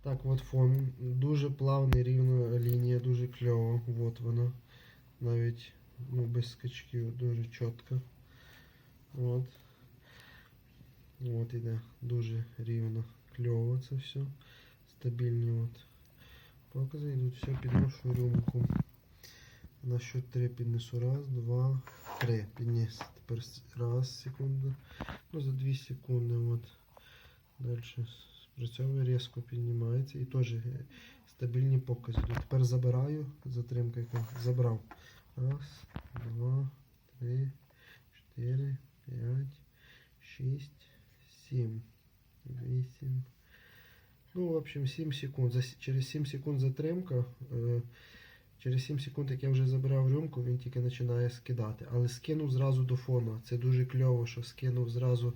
Так, от фон. Дуже плавний, рівна лінія, дуже кльово. От вона. Навіть ну, без скачків, дуже чітко. От. От іде. Дуже рівно. Кльово це все. Стабільні от. Покази йдуть, все, підношу рюмку. На счет три піднесу. Раз, два, три. Підніс. Тепер с- раз, секунда. Ну, за 2 секунди. От. Далі спрацьовує, різко піднімається. І теж стабільні покази. Тепер забираю. Затримка яка. Забрав. Раз, два, три, чотири, п'ять, шість, сім, вісім. Ну, в общем, 7 секунд. Через 7 секунд затримка. Е, через 7 секунд, як я вже забирав рюмку, він тільки починає скидати. Але скинув зразу до фону. Це дуже кльово, що скинув зразу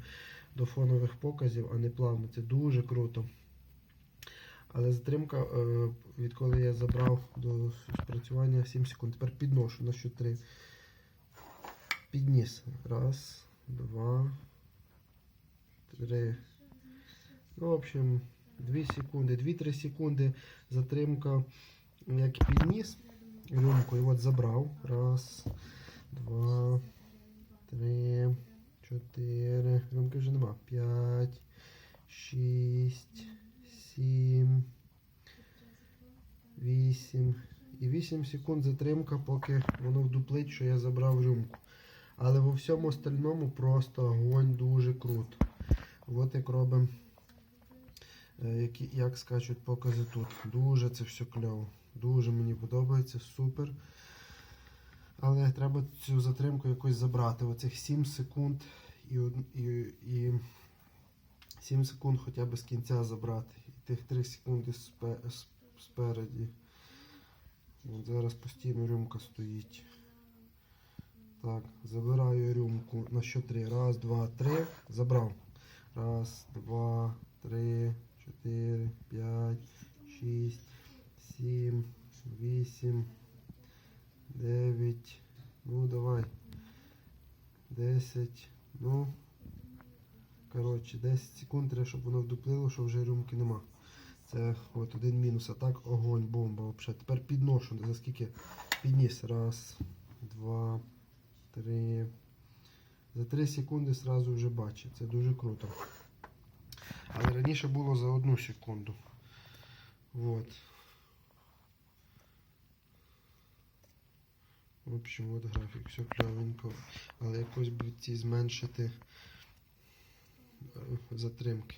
до фонових показів, а не плавно. Це дуже круто. Але затримка, е, відколи я забрав до спрацювання 7 секунд. Тепер підношу на що 3. Підніс. Раз, два, три. Ну, в общем, 2 секунди, 2-3 секунди затримка, як підніс рюмку, і от забрав. Раз, два, три, чотири. Рюмки вже нема. П'ять, шість, сім, вісім. І 8 секунд затримка, поки воно вдуплить, що я забрав рюмку. Але во всьому остальному просто огонь дуже круто. От як робимо, е, як скачуть покази тут. Дуже це все кльово. Дуже мені подобається, супер. Але треба цю затримку якось забрати. Оцих 7 секунд і, і, і 7 секунд хоча б з кінця забрати. І тих 3 секунди спереді. От зараз постійно рюмка стоїть. Так, забираю рюмку на що три. Раз, два, три. Забрав. Раз, два, три, чотири, п'ять, шість, сім, вісім, дев'ять. Ну, давай. Десять. Ну. Коротше, 10 секунд треба, щоб воно вдуплило, що вже рюмки нема. Це от один мінус. А так огонь, бомба взагалі. Тепер підношу. За скільки підніс. Раз, два, три. За 3 секунди сразу вже бачить. Це дуже круто. Але раніше було за одну секунду. Вот. В общем, от графік, все кльовенько. Але якось будуть ці зменшити е, затримки.